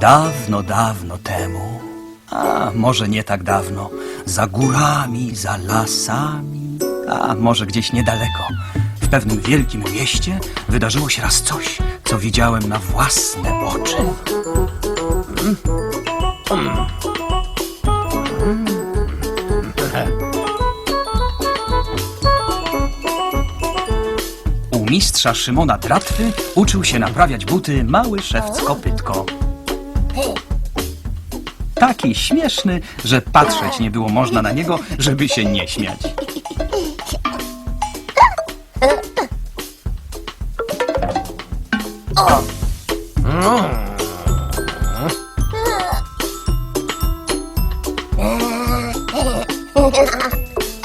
Dawno, dawno temu, a może nie tak dawno, za górami, za lasami, a może gdzieś niedaleko, w pewnym wielkim mieście wydarzyło się raz coś, co widziałem na własne oczy. U mistrza Szymona Dratwy uczył się naprawiać buty mały szewc kopytko. Taki śmieszny, że patrzeć nie było można na niego, żeby się nie śmiać.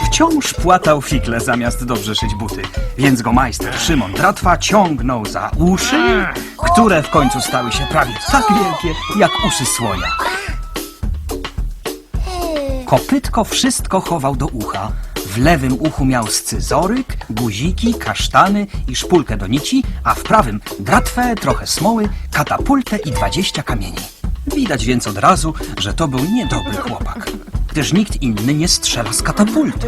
Wciąż płatał figle zamiast dobrze szyć buty, więc go majster Szymon Dratwa ciągnął za uszy, które w końcu stały się prawie tak wielkie jak uszy słonia. Kopytko wszystko chował do ucha. W lewym uchu miał scyzoryk, guziki, kasztany i szpulkę do nici, a w prawym dratwę, trochę smoły, katapultę i dwadzieścia kamieni. Widać więc od razu, że to był niedobry chłopak, gdyż nikt inny nie strzela z katapulty.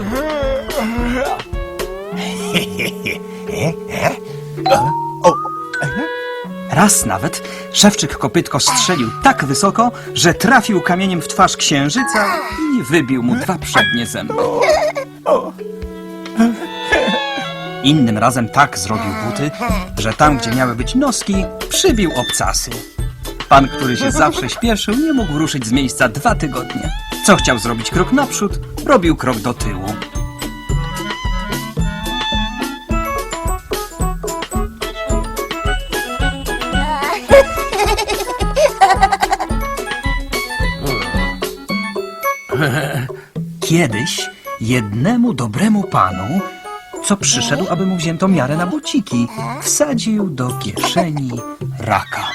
Raz nawet szewczyk kopytko strzelił tak wysoko, że trafił kamieniem w twarz księżyca i wybił mu dwa przednie zęby. Innym razem tak zrobił buty, że tam, gdzie miały być noski, przybił obcasy. Pan, który się zawsze śpieszył, nie mógł ruszyć z miejsca dwa tygodnie. Co chciał zrobić krok naprzód, robił krok do tyłu. Kiedyś jednemu dobremu panu, co przyszedł, aby mu wzięto miarę na buciki, wsadził do kieszeni raka.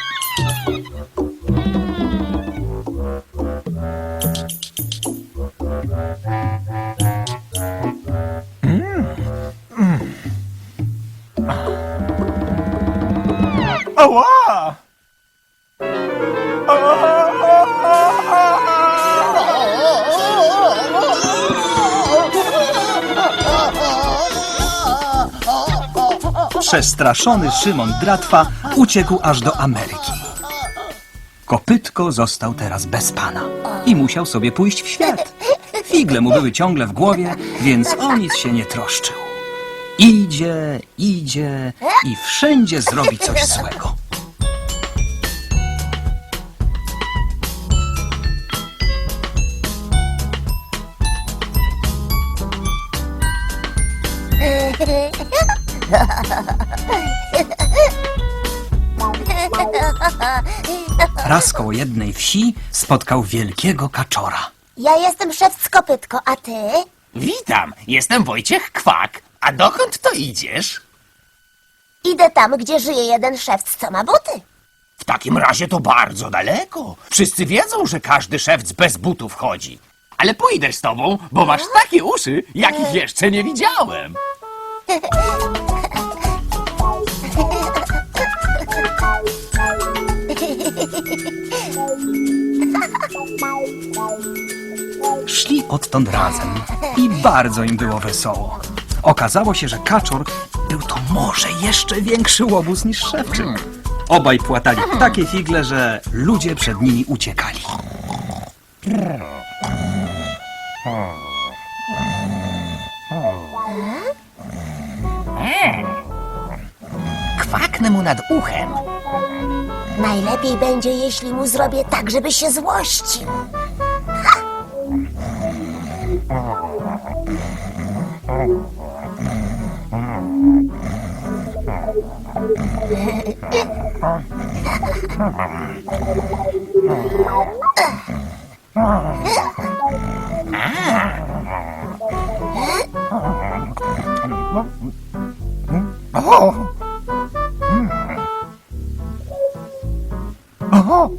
Przestraszony Szymon Dratwa uciekł aż do Ameryki. Kopytko został teraz bez pana i musiał sobie pójść w świat. Figle mu były ciągle w głowie, więc o nic się nie troszczył. Idzie, idzie i wszędzie zrobi coś złego. Raz koło jednej wsi spotkał wielkiego kaczora. Ja jestem szewc kopytko, a ty? Witam, jestem Wojciech Kwak. A dokąd to idziesz? Idę tam, gdzie żyje jeden szewc, co ma buty. W takim razie to bardzo daleko. Wszyscy wiedzą, że każdy szewc bez butów chodzi. Ale pójdę z tobą, bo masz takie uszy, jakich jeszcze nie widziałem. Szli odtąd razem i bardzo im było wesoło. Okazało się, że kaczor był to może jeszcze większy łobuz niż szewczyk. Obaj płatali takie figle, że ludzie przed nimi uciekali. Kwaknę mu nad uchem. Najlepiej będzie, jeśli mu zrobię tak, żeby się złościł. Ha! Ho!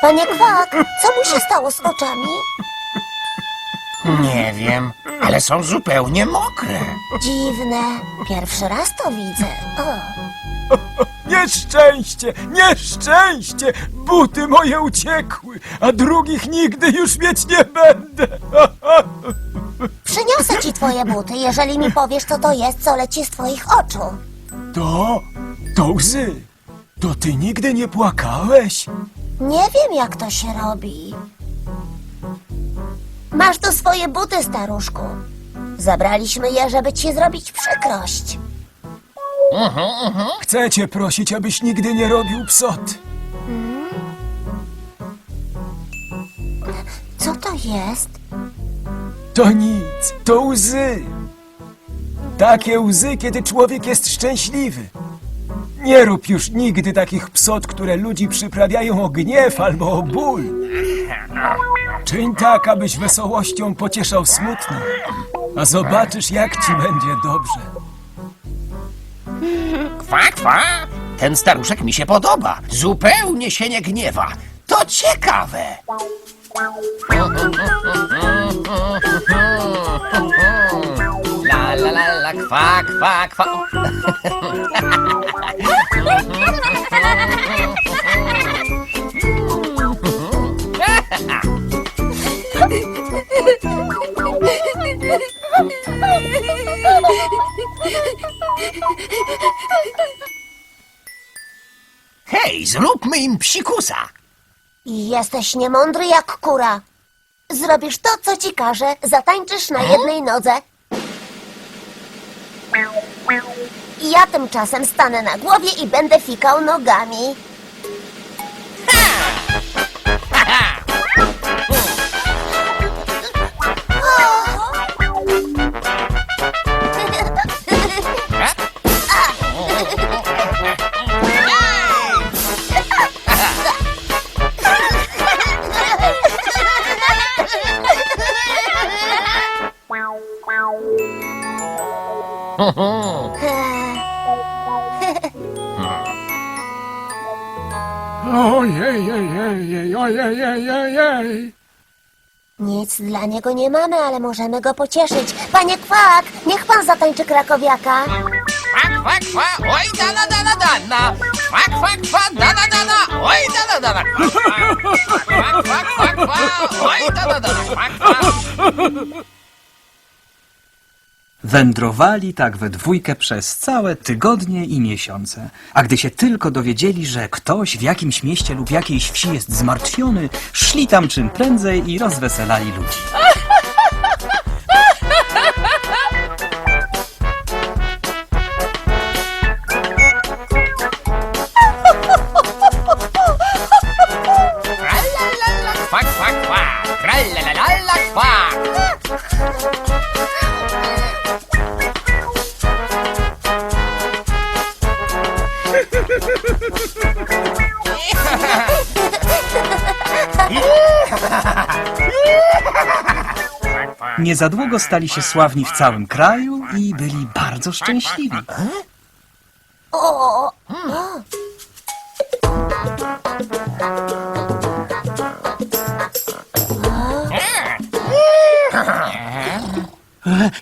Panie Kwak, co mu się stało z oczami? Nie wiem, ale są zupełnie mokre. Dziwne. Pierwszy raz to widzę. O. Nieszczęście, nieszczęście! Buty moje uciekły, a drugich nigdy już mieć nie będę. przyniosę ci twoje buty, jeżeli mi powiesz, co to jest, co leci z twoich oczu. To, to łzy. To ty nigdy nie płakałeś? Nie wiem, jak to się robi. Masz tu swoje buty, staruszku. Zabraliśmy je, żeby ci zrobić przykrość. Chcę cię prosić, abyś nigdy nie robił psot. Co to jest? To nic, to łzy. Takie łzy, kiedy człowiek jest szczęśliwy. Nie rób już nigdy takich psot, które ludzi przyprawiają o gniew albo o ból. Czyń tak, abyś wesołością pocieszał smutnych, a zobaczysz, jak ci będzie dobrze. Kwa, kwa! Ten staruszek mi się podoba. Zupełnie się nie gniewa. To ciekawe. La la la la, kwa, kwa, kwa. Hej, zróbmy im psikusa. Jesteś niemądry jak kura. Zrobisz to, co ci każę, zatańczysz na jednej nodze. Ja tymczasem stanę na głowie i będę fikał nogami. Ojej. Nic dla niego nie mamy, ale możemy go pocieszyć. Panie Kwak, niech pan zatańczy krakowiaka. Kwa, kwa, kwa, oj, dana, dana, dana. Kwa, kwa, kwa, dana, dana, oj, dana, dana. Kwa, kwa, kwa, kwa, kwa, oj, dana, dana. Kwa, kwa. Wędrowali tak we dwójkę przez całe tygodnie i miesiące. A gdy się tylko dowiedzieli, że ktoś w jakimś mieście lub jakiejś wsi jest zmartwiony, szli tam czym prędzej i rozweselali ludzi. Nie za długo stali się sławni w całym kraju i byli bardzo szczęśliwi. O,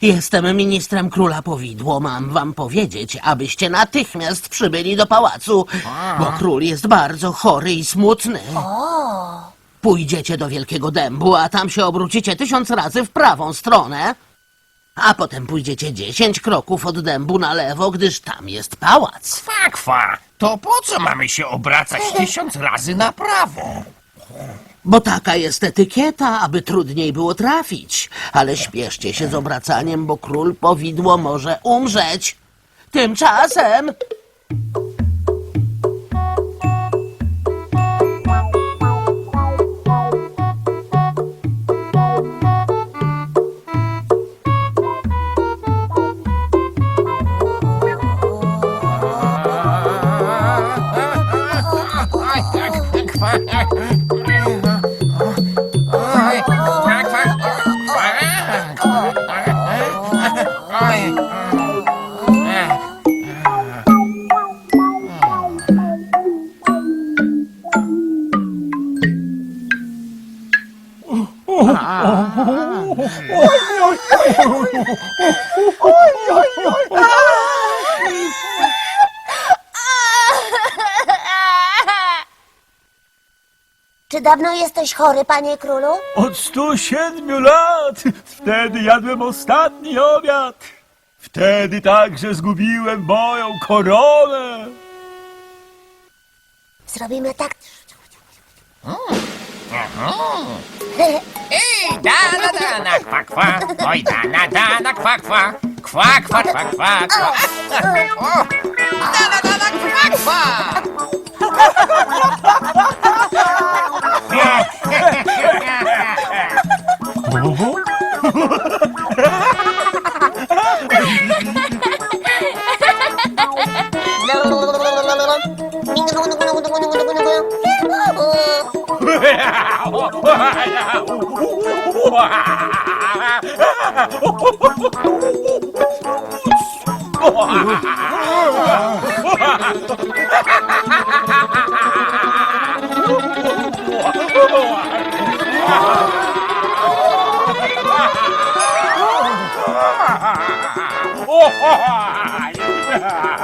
Jestem ministrem króla powidło. Mam wam powiedzieć, abyście natychmiast przybyli do pałacu, bo król jest bardzo chory i smutny. Pójdziecie do Wielkiego Dębu, a tam się obrócicie tysiąc razy w prawą stronę, a potem pójdziecie dziesięć kroków od dębu na lewo, gdyż tam jest pałac. Kwa, kwa. To po co mamy się obracać tysiąc razy na prawo? Bo taka jest etykieta, aby trudniej było trafić. Ale śpieszcie się z obracaniem, bo król powidło może umrzeć. Tymczasem Czy dawno jesteś chory, panie królu? Od 107 lat! Wtedy jadłem ostatni obiad. Wtedy także zgubiłem moją koronę. Zrobimy tak. Mm. Ej, dana, dana, kwa, kwa. Oj, dana, dana, kwa, kwa. Kwa, kwa, kwa, kwa, kwa. O, dana, dana, kwa, kwa.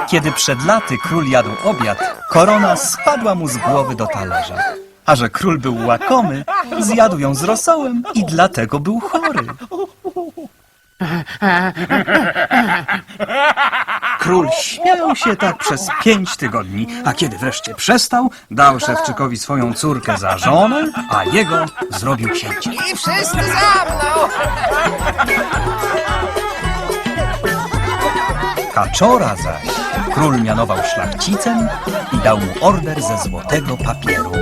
Kiedy przed laty król jadł obiad, korona spadła mu z głowy do talerza. A że król był łakomy, zjadł ją z rosołem i dlatego był chory. Król śmiał się tak przez pięć tygodni, a kiedy wreszcie przestał, dał szewczykowi swoją córkę za żonę, a jego zrobił księciem. I wszyscy za mną. Kaczora zaś król mianował szlachcicem i dał mu order ze złotego papieru.